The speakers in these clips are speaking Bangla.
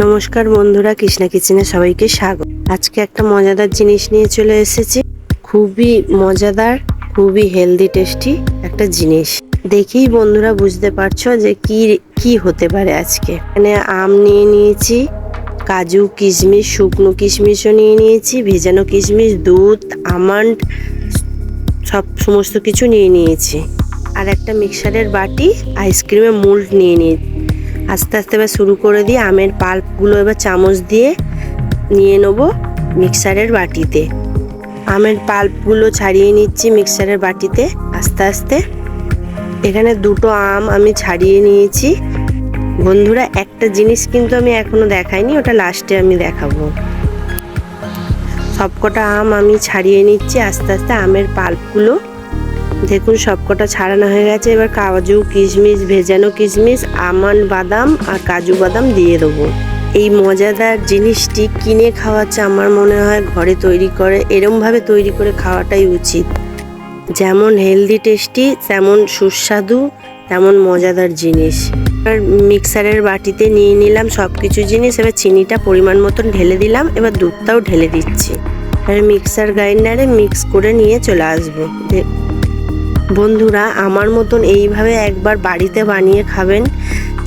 নমস্কার বন্ধুরা, কৃষ্ণা কিচেনে সবাইকে স্বাগত। আজকে একটা মজাদার জিনিস নিয়ে চলে এসেছি। খুবই মজাদার, খুবই হেলদি টেস্টি একটা জিনিস। দেখেই বন্ধুরা বুঝতে পারছ যে কি কি হতে পারে আজকে। এখানে আম নিয়ে নিয়েছি, কাজু কিশমিশ, শুকনো কিশমিশও নিয়ে নিয়েছি, ভেজানো কিশমিশ, দুধ, আমন্ড, সব সমস্ত কিছু নিয়ে নিয়েছি। আর একটা মিক্সারের বাটি আইসক্রিমের মোল্ড নিয়ে নিয়েছি আস্তে আস্তে এবার শুরু করে দিয়ে আমের পাল্পগুলো এবার চামচ দিয়ে নিয়ে নেব মিক্সারের বাটিতে। আমের পাল্পগুলো ছাড়িয়ে নিচ্ছি মিক্সারের বাটিতে আস্তে আস্তে। এখানে দুটো আম আমি ছাড়িয়ে নিয়েছি। বন্ধুরা, একটা জিনিস কিন্তু আমি এখনও দেখাইনি, ওটা লাস্টে আমি দেখাবো। সবকটা আম আমি ছাড়িয়ে নিচ্ছি, আস্তে আস্তে আমের পাল্পগুলো দেখুন, সবকটা ছাড়ানো হয়ে গেছে। এবার কাজু, কিশমিশ, ভেজানো কিশমিশ আমন্ড বাদাম আর কাজু বাদাম দিয়ে দেবো। এই মজাদার জিনিসটি কিনে খাওয়াচ্ছে আমার মনে হয় ঘরে তৈরি করে, এরমভাবে তৈরি করে খাওয়াটাই উচিত। যেমন হেলদি টেস্টি তেমন সুস্বাদু, তেমন মজাদার জিনিস। আর মিক্সারের বাটিতে নিয়ে নিলাম সব কিছু জিনিস, এবার চিনিটা পরিমাণ মতন ঢেলে দিলাম, এবার দুধটাও ঢেলে দিচ্ছি। আর মিক্সার গ্রাইন্ডারে মিক্স করে নিয়ে চলে আসব। বন্ধুরা, আমার মতন এইভাবে একবার বাড়িতে বানিয়ে খাবেন।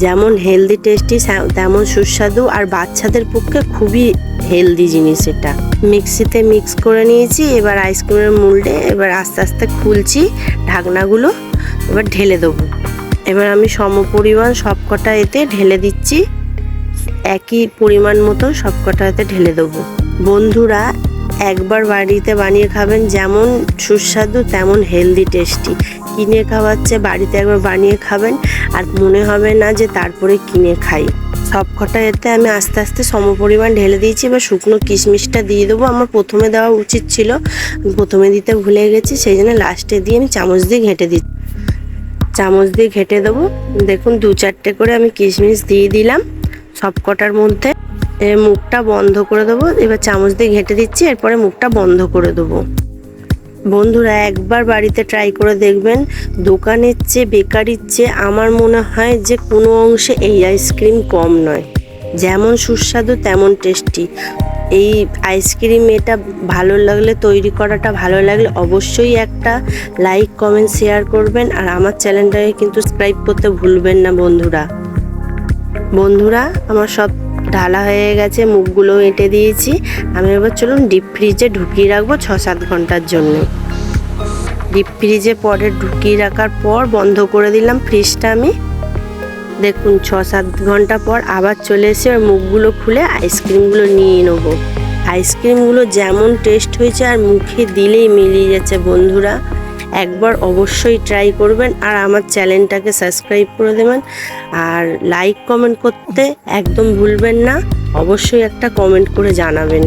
যেমন হেলদি টেস্টি তেমন সুস্বাদু আর বাচ্চাদের পক্ষে খুবই হেলদি জিনিস এটা। মিক্সিতে মিক্স করে নিয়েছি, এবার আইসক্রিমের মোল্ডে এবার আস্তে আস্তে খুলছি, ঢাকনাগুলো এবার ঢেলে দেবো। এবার আমি সমপরিমাণ সবকটা এতে ঢেলে দিচ্ছি, একই পরিমাণ মতো সবকটা এতে ঢেলে দেবো। বন্ধুরা একবার বাড়িতে বানিয়ে খাবেন, যেমন সুস্বাদু, তেমন হেলদি টেস্টি কিনে খাওয়াচ্ছে, বাড়িতে একবার বানিয়ে খাবেন, আর মনে হবে না যে তারপরে কিনে খাই। সব কটা এতে আমি আস্তে আস্তে সমপরিমাণ ঢেলে দিয়েছি, এবার শুকনো কিশমিশটা দিয়ে দেবো। আমার প্রথমে দেওয়া উচিত ছিল, প্রথমে দিতে ভুলে গেছি, সেই জন্য লাস্টে দিয়ে আমি চামচ দিয়ে ঘেঁটে দিচ্ছি। চামচ দিয়ে ঘেঁটে দেবো। দেখুন, দু চারটে করে আমি কিশমিশ দিয়ে দিলাম সব কটার মধ্যে। মুখটা বন্ধ করে দেবো। এবার চামচ দিয়ে ঘেঁটে দিচ্ছি, এরপরে মুখটা বন্ধ করে দেবো। বন্ধুরা, একবার বাড়িতে ট্রাই করে দেখবেন, দোকানের চেয়ে, বেকারির চেয়ে আমার মনে হয় যে কোনো অংশে এই আইসক্রিম কম নয়। যেমন সুস্বাদু, তেমন টেস্টি এই আইসক্রিম এটা ভালো লাগলে, তৈরি করাটা ভালো লাগলে অবশ্যই একটা লাইক কমেন্ট শেয়ার করবেন। আর আমার চ্যানেলটাকে কিন্তু সাবস্ক্রাইব করতে ভুলবেন না বন্ধুরা। বন্ধুরা, আমার সব ঢালা হয়ে গেছে, মুখগুলো এঁটে দিয়েছি। আমি এবার চলুন ডিপ ফ্রিজে ঢুকিয়ে রাখব ছ সাত ঘণ্টার জন্য। ডিপ ফ্রিজে পরে ঢুকিয়ে রাখার পর বন্ধ করে দিলাম ফ্রিজটা আমি। দেখুন ছ সাত ঘণ্টা পর আবার চলে এসে ওর মুখগুলো খুলে আইসক্রিমগুলো নিয়ে নেব। আইসক্রিমগুলো যেমন টেস্ট হয়েছে আর মুখে দিলেই মিলিয়ে যাচ্ছে বন্ধুরা। একবার অবশ্যই ট্রাই করবেন আর আমার চ্যানেলটাকে সাবস্ক্রাইব করে দেবেন। আর লাইক কমেন্ট করতে একদম ভুলবেন না। অবশ্যই একটা কমেন্ট করে জানাবেন।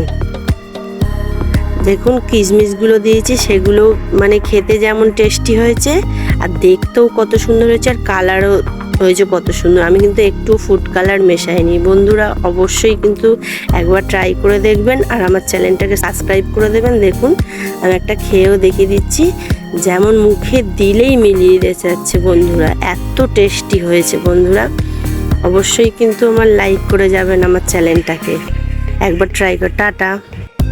দেখুন কিশমিশগুলো দিয়েছি, সেগুলো মানে খেতে যেমন টেস্টি হয়েছে, আর দেখতেও কত সুন্দর হয়েছে, আর কালারও হয়েছে কত সুন্দর। আমি কিন্তু একটু ফুড কালার মেশাইনি। বন্ধুরা, অবশ্যই কিন্তু একবার ট্রাই করে দেখবেন, আর আমার চ্যানেলটাকে সাবস্ক্রাইব করে দেবেন। দেখুন, আমি একটা খেয়েও দেখিয়ে দিচ্ছি। যেমন মুখে দিলেই মিলিয়ে যাচ্ছে বন্ধুরা, এত টেস্টি হয়েছে বন্ধুরা। অবশ্যই কিন্তু আমার লাইক করে যাবেন আমার চ্যানেলটাকে একবার ট্রাই কর, টাটা।